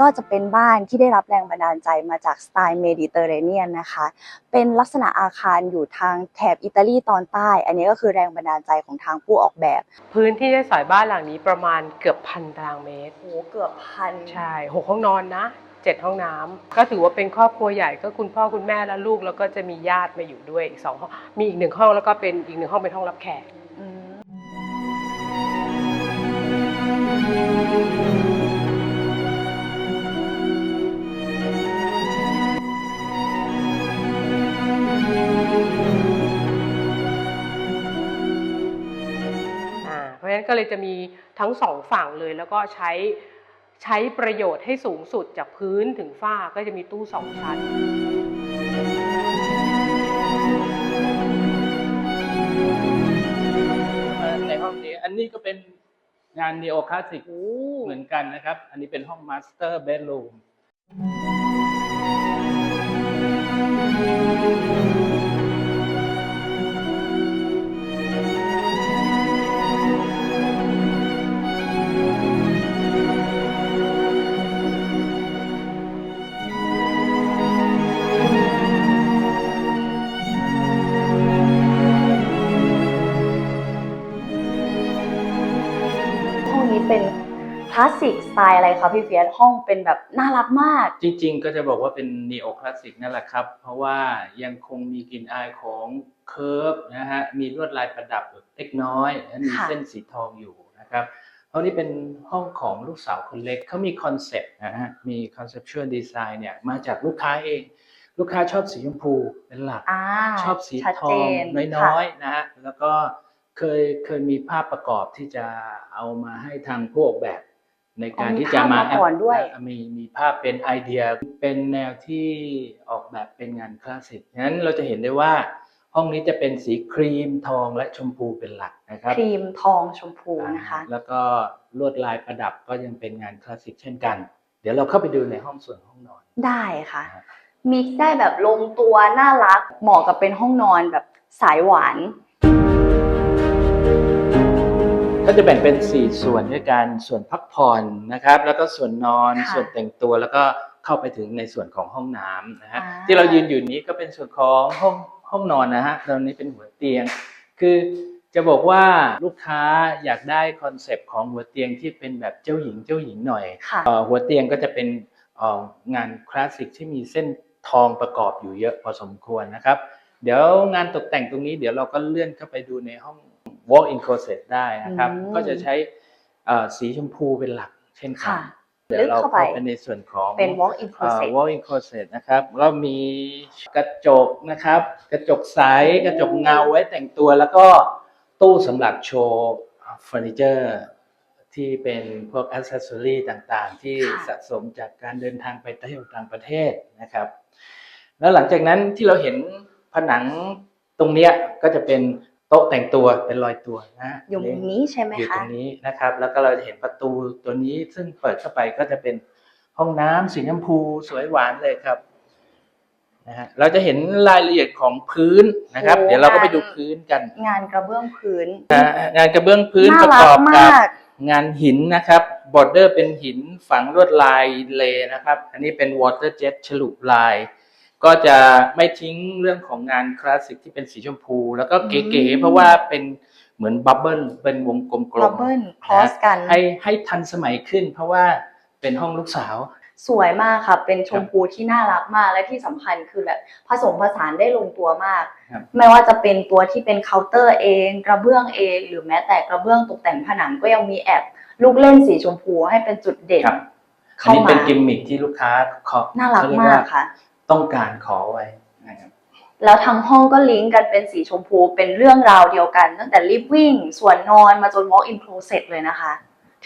ก็จะเป็นบ้านที่ได้รับแรงบันดาลใจมาจากสไตล์เมดิเตอร์เรเนียนนะคะ เป็นลักษณะอาคารอยู่ทางแถบอิตาลีตอนใต้ อันนี้ก็คือแรงบันดาลใจของทางผู้ออกแบบ พื้นที่ใช้สอยบ้านหลังนี้ประมาณเกือบพันตารางเมตรโหเกือบพันใช่หกห้องนอนนะเจ็ดห้องน้ำก็ถือว่าเป็นครอบครัวใหญ่ก็คุณพ่อคุณแม่และลูกแล้วก็จะมีญาติมาอยู่ด้วยอีกสองห้องมีอีกหนึ่งห้องแล้วก็เป็นอีกหนึ่งห้องเป็นห้องรับแขกอืะฉะนั้นก็เลยจะมีทั้งสองฝั่งเลย แล้วก็ใช้ใช้ประโยชน์ให้สูงสุดจากพื้นถึงฝ้าก็จะมีตู้สองชั้นในห้องนี้อันนี้ก็เป็นงาน neo classic โอ้เหมือนกันนะครับ อันนี้เป็นห้อง master bedroom ห้ ลาสสิกสไตล์อะไรคะพี่เฟียสห้องเป็นแบบน่ารักมาก จริงๆ ก็จะบอกว่าเป็น neo classic นั่นแหละครับ เพราะว่ายังคงมีกลิ่นอายของเคิร์ฟนะฮะมีลวดลายประดับเล็กน้อยและมีค่ะ เส้นสีทองอยู่นะครับห้องนี้เป็นห้องของลูกสาวคนเล็กเขามีคอนเซปต์นะฮะมี conceptual design เนี่ยมาจากลูกค้าเอง ลูกค้าชอบสีชมพูเป็นหลัก อ่าชอบสีชัดทอเจงนน้อยค่ะๆนะฮะแล้วก็เคยเคยมีภาพประกอบที่จะเอามาให้ทางผู้ออกแบบ ในการที่จะมาอ๋อมีภาพมาก่อนด้วยมีมีภาพเป็นไอเดียเป็นแนวที่ออกแบบเป็นงานคลาสสิกงั้นเราจะเห็นได้ว่าห้องนี้จะเป็นสีครีมทองและชมพูเป็นหลักนะครับ ครีมทองชมพูนะคะอ่าแล้วก็ลวดลายประดับก็ยังเป็นงานคลาสสิกเช่นกัน เดี๋ยวเราเข้าไปดูในห้องส่วนห้องนอน ได้ค่ะครับมิกซ์ได้แบบลงตัวน่ารักเหมาะกับเป็นห้องนอนแบบสายหวาน ก็จะแบ่งเป็น 4 ส่วนด้วยกันส่วนพักผ่อนนะครับ แล้วก็ส่วนนอนค่ะส่วนแต่งตัวแล้วก็เข้าไปถึงในส่วนของห้องน้ำนะฮะอ่า ที่เรายืนอยู่นี้ก็เป็นส่วนของห้องห้องนอนนะฮะตอนนี้เป็นหัวเตียง คือจะบอกว่าลูกค้าอยากได้คอนเซปต์ของหัวเตียงที่เป็นแบบเจ้าหญิงเจ้าหญิงหน่อย ค่ะ เอ่อหัวเตียงก็จะเป็นเอ่องานคลาสสิกที่มีเส้นทองประกอบอยู่เยอะพอสมควรนะครับ เดี๋ยวงานตกแต่งตรงนี้เดี๋ยวเราก็เลื่อนเข้าไปดูในห้อง walk-in closet ได้นะครับอืมก็จะใช้เอ่อสีชมพูเป็นหลักเช่นกัค่ะนเดี๋ยวเราลึกเข้าไปเข้าไปในส่วนของเป็น walk-in เอ่อ closet walk-in closet นะครับก็มีกระจกนะครับ กระจกใสกระจกเงาไว้แต่งตัว แล้วก็ตู้สำหรับโชว์เฟอร์นิเจอร์ที่เป็นพวกอ c เซสซอรีต่างๆ ที่ค่ะสะสมจากการเดินทางไปเที่ยวต่างประเทศนะครับ แล้วหลังจากนั้นที่เราเห็นผนังตรงเนี้ยก็จะเป็น โต๊ะแต่งตัวเป็นรอยตัวนะอยู่มุมนี้ใช่ไหมอยู่ตคะรงนี้นะครับ แล้วก็เราจะเห็นประตูตัวนี้ซึ่งเปิดเข้าไปก็จะเป็นห้องน้ำสีชมพูสวยหวานเลยครับนะฮะเราจะเห็นรายละเอียดของพื้นนะครับโอ้เดี๋ยวเราก็ไปงานดูพื้นกัน งานกระเบื้องพื้นนะฮะงานกระเบื้องพื้นน่าประรักกอบกับมากงานหินนะครับบอร์เดอร์เป็นหินฝังลวดลายเลนะครับ อันนี้เป็นวอเตอร์เจ็ตฉลุลาย ก็จะไม่ทิ้งเรื่องของงานคลาสสิกที่เป็นสีชมพู แล้วก็เก๋ๆเพราะว่าเป็นเหมือนบับเบิลเป็นวงกลมบับเบิ้ลคลอสกัน ให้ให้ทันสมัยขึ้น เพราะว่าเป็นห้องลูกสาว สวยมากค่ะ เป็นชมพูที่น่ารักมากและที่สำคัญคือแบบผสมผสานได้ลงตัวมากครับไม่ว่าจะเป็นตัวที่เป็นเคาน์เตอร์เอง กระเบื้องเอง หรือแม้แต่กระเบื้องตกแต่งผนังก็ยังมีแอบลูกเล่นสีชมพูให้เป็นจุดเด่นครับอันเข้านี้มาเป็นกิมมิคที่ลูกค้าขอน่ารักเขเยมากว่ค่ะ ต้องการขอไว้นะครับแล้วทั้งห้องก็ลิงก์กันเป็นสีชมพูเป็นเรื่องราวเดียวกัน ตั้งแต่ลิฟวิ่งส่วนนอนมาจน walk in closet เลยนะคะ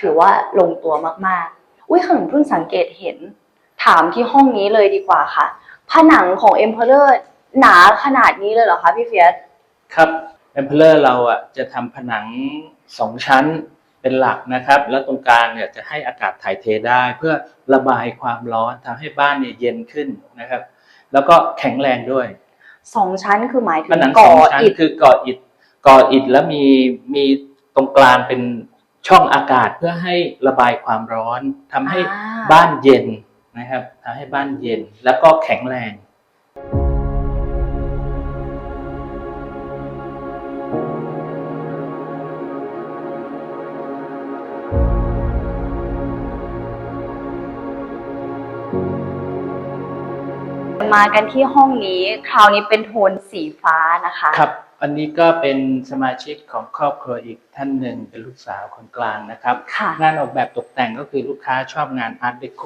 ถือว่าลงตัวมากๆ อุ้ยขนมเพิ่งสังเกตเห็น ถามที่ห้องนี้เลยดีกว่าค่ะ ผนังของ Emperor หนาขนาดนี้เลยเหรอคะพี่เฟียสครับ e m p e r o r เราอะจะทำผนังสองชั้น เป็นหลักนะครับ แล้วตรงกลางเนี่ยจะให้อากาศถ่ายเทได้ เพื่อระบายความร้อนทำให้บ้านเนี่ยเย็นขึ้นนะครับ แล้วก็แข็งแรงด้วยสองชั้นคือหมายถึผงนังสก่อองชั้นอิฐคือก่ออิฐก่ออิฐแล้วมีมีตรงกลางเป็นช่องอากาศเพื่อให้ระบายความร้อนทำให้อ่าบ้านเย็นนะครับทำให้บ้านเย็นแล้วก็แข็งแรง มากันที่ห้องนี้ คราวนี้เป็นโทนสีฟ้านะคะครับ อันนี้ก็เป็นสมาชิกของครอบครัวอีกท่านหนึ่งเป็นลูกสาวคนกลางนะครับ ค่ะ งานออกแบบตกแต่งก็คือลูกค้าชอบงานอาร์ตเดโค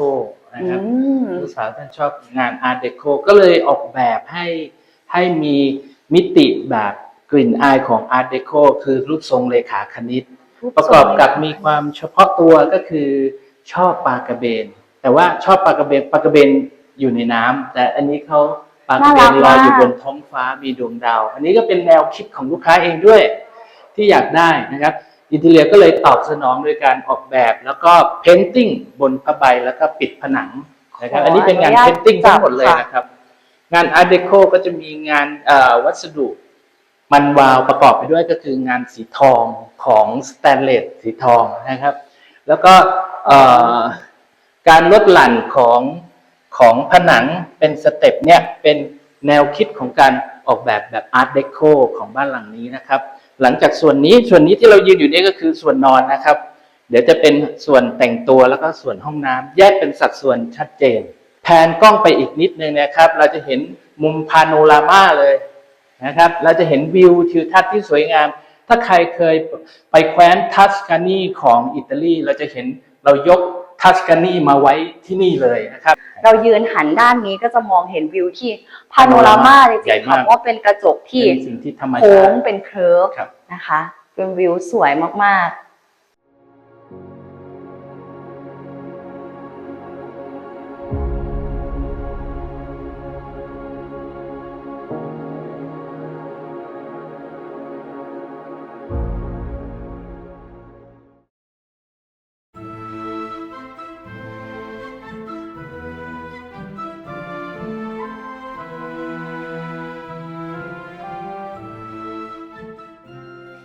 นะอืครับมลูกสาวท่านชอบงานอาร์ตเดโคก็เลยออกแบบให้ให้มีมิติแบบกลิ่นอายของอาร์ตเดโคคือรูปทรงเลขาคณิต ประกอบกับมีความเฉพาะตัวก็คือชอบปลากระเบน แต่ว่าชอบปลากระเบนปลากระเบน อยู่ในน้ำแต่อันนี้เขาปลากระเบนลอยอยู่บนท้องฟ้ามีดวงดาว อันนี้ก็เป็นแนวคิดของลูกค้าเองด้วย ที่อยากได้นะครับอินเทเลียก็เลยตอบสนองโดยการออกแบบ แล้วก็เพนติ้งบนผ้าใบแล้วก็ปิดผนังนะครับขออัอันนี้เป็นงานอนุญาตเพนติ้งทั้งหมดเลยจับค่ะนะครับ งานอาร์ตเดโคก็จะมีงานเอ่อวัสดุมันวาวประกอบไปด้วยก็คืองานสีทองของสแตนเลสสีทองนะครับ แล้วก็เอ่อการลดหลั่นของ ของผนังเป็นสเต็ปเนี่ยเป็นแนวคิดของการออกแบบแบบอาร์ตเดโคของบ้านหลังนี้นะครับ หลังจากส่วนนี้ส่วนนี้ที่เรายืนอยู่นี่ก็คือส่วนนอนนะครับ เดี๋ยวจะเป็นส่วนแต่งตัวแล้วก็ส่วนห้องน้ำแยกเป็นสัดส่วนชัดเจนแผนกล้องไปอีกนิดนึงนะครับ เราจะเห็นมุมพาโนรามาเลยนะครับ เราจะเห็นวิวทิวทัศน์ที่สวยงาม ถ้าใครเคยไปแคว้นทัสกานีของอิตาลีเราจะเห็นเรายก ทัสกานีมาไว้ที่นี่เลยนะครับ เรายืนหันด้านนี้ก็จะมองเห็นวิวที่พาโนรามาจใหญ่ริงๆมากค่ะเพราะว่าเป็นกระจกที่เป็นสิ่งที่ธรรมโค้ชางติเป็นเคิร์ฟครับนะคะ เป็นวิวสวยมากๆ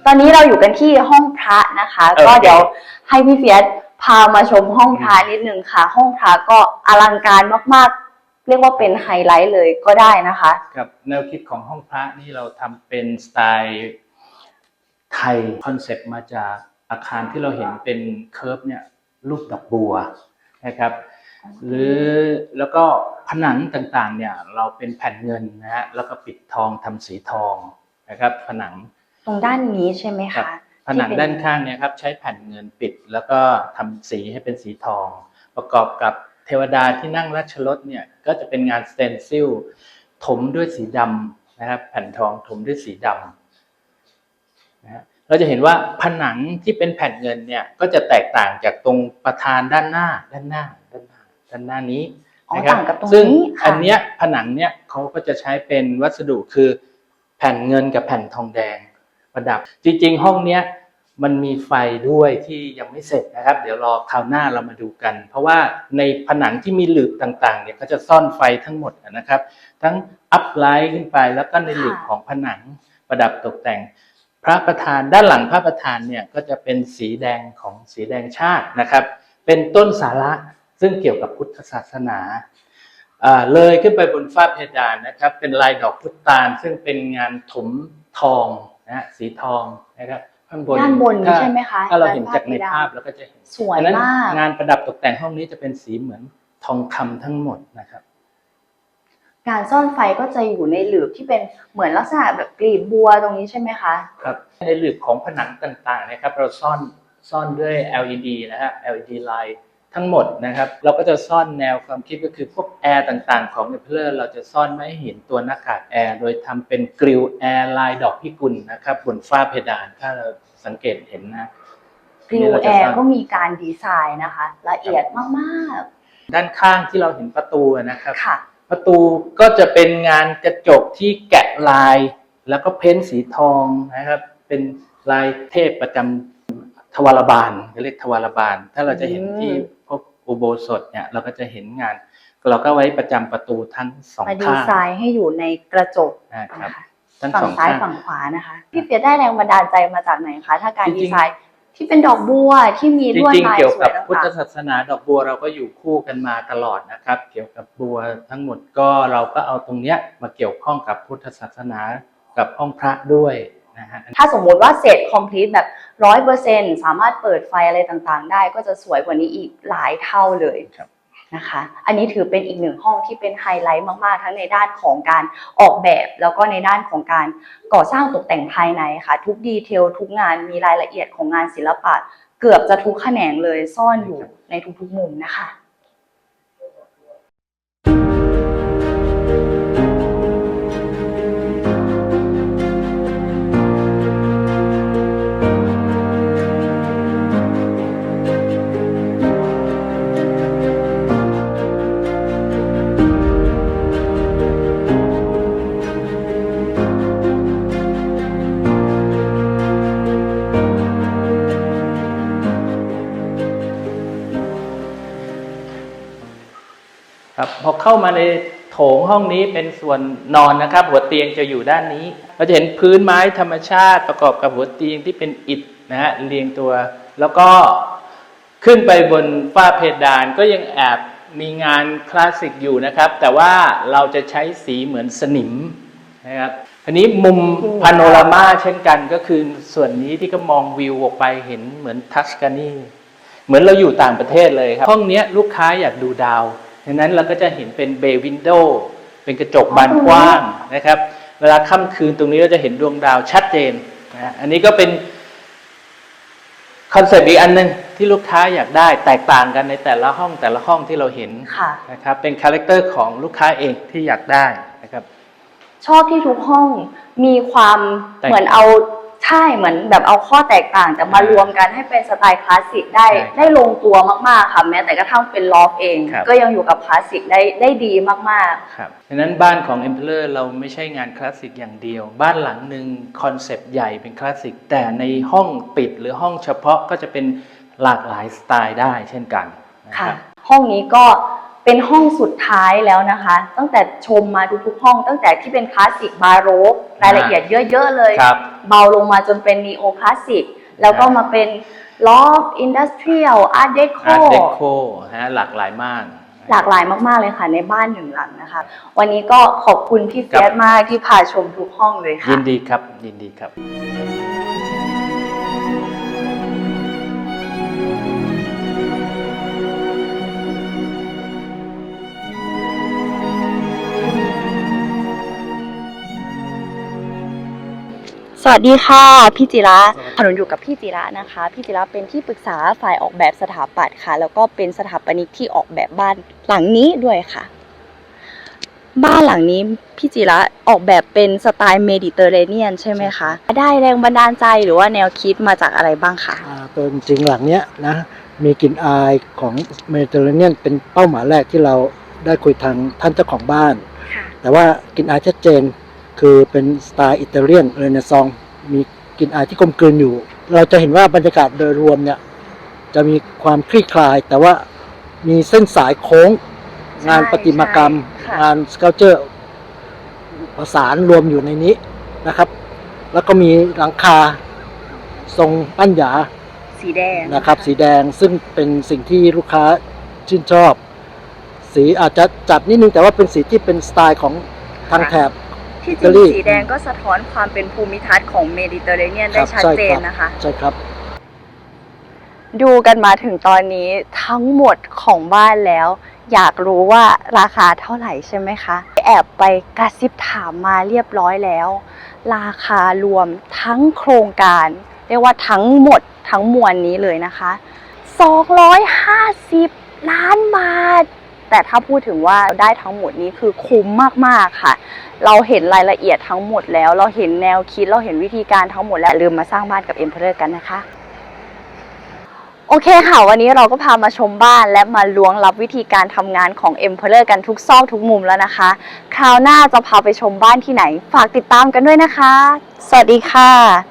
ตอนนี้เราอยู่กันที่ห้องพระนะคะโอเคก็เดี๋ยวให้พี่เฟียสพามาชมห้องพระนิดนึงค่ะ ห้องพระก็อลังการมากๆ เรียกว่าเป็นไฮไลท์เลยก็ได้นะคะกับแนวคิดของห้องพระนี่เราทำเป็นสไตล์ไทยคอนเซปต์มาจากอาคารที่เราเห็นเป็นเคิร์ฟเนี่ยรูปดอกบัวนะครับหรือแล้วก็ผนังต่างๆเนี่ยเราเป็นแผ่นเงินนะฮะแล้วก็ปิดทองทำสีทองนะครับผนัง ตรงด้านนี้ใช่ไหมครัคะ บ ผนังด้านข้างเนี่ยครับใช้แผ่นเงินปิดแล้วก็ทำสีให้เป็นสีทอง ประกอบกับเทวดาที่นั่งราชรถเนี่ยก็จะเป็นงานสเตนซิลถมด้วยสีดำนะครับ แผ่นทองถมด้วยสีดำนะฮะเราจะเห็นว่าผนังที่เป็นแผ่นเงินเนี่ยก็จะแตกต่างจากตรงประธานด้านหน้าด้านหน้าด้านหน้าด้านหน้านี้อ๋อนะครับต่างกับตรงซึ่งนี้ค่ะ อันเนี้ยผนังเนี่ยเขาก็จะใช้เป็นวัสดุคือแผ่นเงินกับแผ่นทองแดง ประดับ จริง ๆ ห้องเนี้ยมันมีไฟด้วยที่ยังไม่เสร็จนะครับ เดี๋ยวรอคราวหน้าเรามาดูกัน เพราะว่าในผนังที่มีหลืบต่างๆเนี่ยก็จะซ่อนไฟทั้งหมดนะครับ ทั้งอัพไลท์ขึ้นไปแล้วก็ในหลืบของผนังประดับตกแต่ง พระประธานด้านหลังพระประธานเนี่ยก็จะเป็นสีแดงของสีแดงชาตินะครับ เป็นต้นสาระซึ่งเกี่ยวกับพุทธศาสนาเลยขึ้นไปบนฝ้าเพดานนะครับ เป็นลายดอกพุตาลซึ่งเป็นงานถมทอง นะฮะสีทองนะครับข้างบนด้านบนนี้ถ้ใช่ไหมคะถ้าเราเห็นจากในด้านภาพเพดานเราก็จะเห็นสวยอันนั้นมากงานประดับตกแต่งห้องนี้จะเป็นสีเหมือนทองคำทั้งหมดนะครับ การซ่อนไฟก็จะอยู่ในหลืบที่เป็นเหมือนลักษณะแบบกลีบบัวตรงนี้ใช่ไหมคะครับในหลืบของผนังต่างๆนะครับ เราซ่อนซ่อนด้วย LED นะฮะ LED light ทั้งหมดนะครับ เราก็จะซ่อนแนวความคิดก็คือพวกแอร์ต่างๆ ของเนเพลอร์เราจะซ่อนไม่ให้เห็นตัวหน้ากากแอร์โดยทำเป็นกริลแอร์ลายดอกพิกุลนะครับบนฝ้าเพดานถ้าเราสังเกตเห็นนะกรินี่วเราแอจะซ่ร์นก็มีการดีไซน์นะคะ ละเอียดมากด้านข้างที่เราเห็นประตูนะครับๆค่ะประตูก็จะเป็นงานกระจกที่แกะลาย แล้วก็เพ้นท์สีทองนะครับ เป็นลายเทพประจำทวารบาลเขาเรียกทวารบาล ถ้าเราจะเห็นอืมที่พวก อุโบสถเนี่ยเราก็จะเห็นงาน เราก็ไว้ประจำประตูทั้งสองมาดีข้างไซน์ให้อยู่ในกระจกนะครับนะคะทั้งฝั่สงองซ้ายข้างฝั่งขวานะคะพี่เฟียสได้แรงบันดาลใจมาจากไหนคะถ้าการจริงๆดีไซน์ที่เป็นดอกบัวที่มีจลวดริงลาๆยเกี่ยวสวกับยพุทธต่างศาสนาดอกบัวเราก็อยู่คู่กันมาตลอดนะครับ เกี่ยวกับบัวทั้งหมดก็เราก็เอาตรงเนี้ยมาเกี่ยวข้องกับพุทธศาสนากับห้องพระด้วยนะฮะๆ ถ้าสมมุติว่าเสร็จ complete แบบร้อยเปอร์เซ็นสามารถเปิดไฟอะไรต่างๆ ได้ก็จะสวยกว่านี้อีกหลายเท่าเลยครับนะคะ อันนี้ถือเป็นอีกหนึ่งห้องที่เป็นไฮไลท์มากๆ ทั้งในด้านของการออกแบบ แล้วก็ในด้านของการก่อสร้างตกแต่งภายในค่ะ ทุกดีเทลทุกงานมีรายละเอียดของงานศิลปะ เกือบจะทุกแขนงเลยซ่อนอยู่ในทุกๆมุมนะคะ ครับพอเข้ามาในโถงห้องนี้เป็นส่วนนอนนะครับ หัวเตียงจะอยู่ด้านนี้ เราจะเห็นพื้นไม้ธรรมชาติประกอบกับหัวเตียงที่เป็นอิฐนะฮะเรียงตัว แล้วก็ขึ้นไปบนฝ้าเพดานก็ยังแอบมีงานคลาสสิกอยู่นะครับ แต่ว่าเราจะใช้สีเหมือนสนิมนะครับอันนี้มุมพาโนรามาเช่นกันก็คือส่วนนี้ที่ก็มองวิวออกไปเห็นเหมือนทัสกานีเหมือนเราอยู่ต่างประเทศเลยครับ ห้องนี้ลูกค้าอยากดูดาว ดังนั้นเราก็จะเห็นเป็นเบย์วินโดว์เป็นกระจกบานกว้างนะครับ เวลาค่ำคืนตรงนี้เราจะเห็นดวงดาวชัดเจนนะอันนี้ก็เป็นคอนเซ็ปต์อีกอันหนึ่งที่ลูกค้าอยากได้แตกต่างกันในแต่ละห้องแต่ละห้องที่เราเห็นค่ะนะครับเป็นคาแรคเตอร์ของลูกค้าเองที่อยากได้นะครับ ชอบที่ทุกห้องมีความแตกเหมือนเอา ใช่เหมือนแบบเอาข้อแตกต่างแต่มารวมกันให้เป็นสไตล์คลาสสิกได้ใช่ได้ลงตัวมากๆค่ะแม้แต่กระทั่งเป็นลอฟเอง ครับ ก็ยังอยู่กับคลาสสิกได้ได้ดีมากครับดังนั้นบ้านของ Emperor เราไม่ใช่งานคลาสสิกอย่างเดียว บ้านหลังหนึ่งคอนเซปต์ใหญ่เป็นคลาสสิก แต่ในห้องปิดหรือห้องเฉพาะก็จะเป็นหลากหลายสไตล์ได้เช่นกันนะๆคค่ะ รับ ห้องนี้ก็ เป็นห้องสุดท้ายแล้วนะคะ ตั้งแต่ชมมาทุกๆห้อง ตั้งแต่ที่เป็นคลาสสิกบาโรกรายละเอียดเยอะๆเลย ครับ เบาลงมาจนเป็นนีโอคลาสสิกแล้วก็มาเป็นลอฟอินดัสเทรียลอาร์ตเดโค อาร์ตเดโคฮะหลากหลายมาก หลากหลายมาก ๆ เลยค่ะในบ้านหนึ่งหลังนะคะ วันนี้ก็ขอบคุณพี่ครัเฟียบสมากที่พาชมทุกห้องเลยยิค่ะนดีครับยินดีครับ วัสดีค่ะพี่จิระขนุนอยู่กับพี่จิระนะคะ พี่จิระเป็นที่ปรึกษาฝ่ายออกแบบสถาปัตย์ค่ะ แล้วก็เป็นสถาปนิกที่ออกแบบบ้านหลังนี้ด้วยค่ะ บ้านหลังนี้พี่จิระออกแบบเป็นสไตล์เมดิเตอร์เรเนียนใช่ไหมคะได้แรงบันดาลใจหรือว่าแนวคิดมาจากอะไรบ้างคะอ่าตัวจริงๆหลังเนี้ยนะมีกลิ่นอายของเมดิเตอร์เรเนียนเป็นเป้าหมายแรกที่เราได้คุยทางท่านเจ้าของบ้าน แต่ว่ากลิ่นอายชัดเจน คือเป็นสไตล์อิตาเลียนเรเนซองส์มีกลิ่นอายที่กลมกลืนอยู่ เราจะเห็นว่าบรรยากาศโดยรวมเนี่ยจะมีความคลี่คลาย แต่ว่ามีเส้นสายโค้ง งานประติมากรรมใช่ค่ะงานสเกลเจอร์ประสานรวมอยู่ในนี้นะครับ แล้วก็มีหลังคาทรงปั้นหยาสีแดงนะครับ สีแดงซึ่งเป็นสิ่งที่ลูกค้าชื่นชอบ สีอาจจะจัดนิดนึงแต่ว่าเป็นสีที่เป็นสไตล์ของทางแถบ ที่จอิริตางลีสีแดงก็สะท้อนความเป็นภูมิทัศน์ของเมดิเตอร์เรเนียนคได้รับชัดใช่เจคนรับนะคะ ใช่ครับดูกันมาถึงตอนนี้ทั้งหมดของบ้านแล้ว อยากรู้ว่าราคาเท่าไหร่ใช่ไหมคะ แอบไปกระซิบถามมาเรียบร้อยแล้ว ราคารวมทั้งโครงการ เรียกว่าทั้งหมดทั้งมวลนี้เลยนะคะ 250 ล้านบาท แต่ถ้าพูดถึงว่าได้ทั้งหมดนี้คือคุ้มมากๆค่ะ เราเห็นรายละเอียดทั้งหมดแล้ว เราเห็นแนวคิดเราเห็นวิธีการทั้งหมดแล้วลืมมาสร้างบ้านกับ Emperor กันนะคะโอเคค่ะ วันนี้เราก็พามาชมบ้านและมาล้วงลับวิธีการทำงานของ Emperor กันทุกซอกทุกมุมแล้วนะคะ คราวหน้าจะพาไปชมบ้านที่ไหน ฝากติดตามกันด้วยนะคะ สวัสดีค่ะ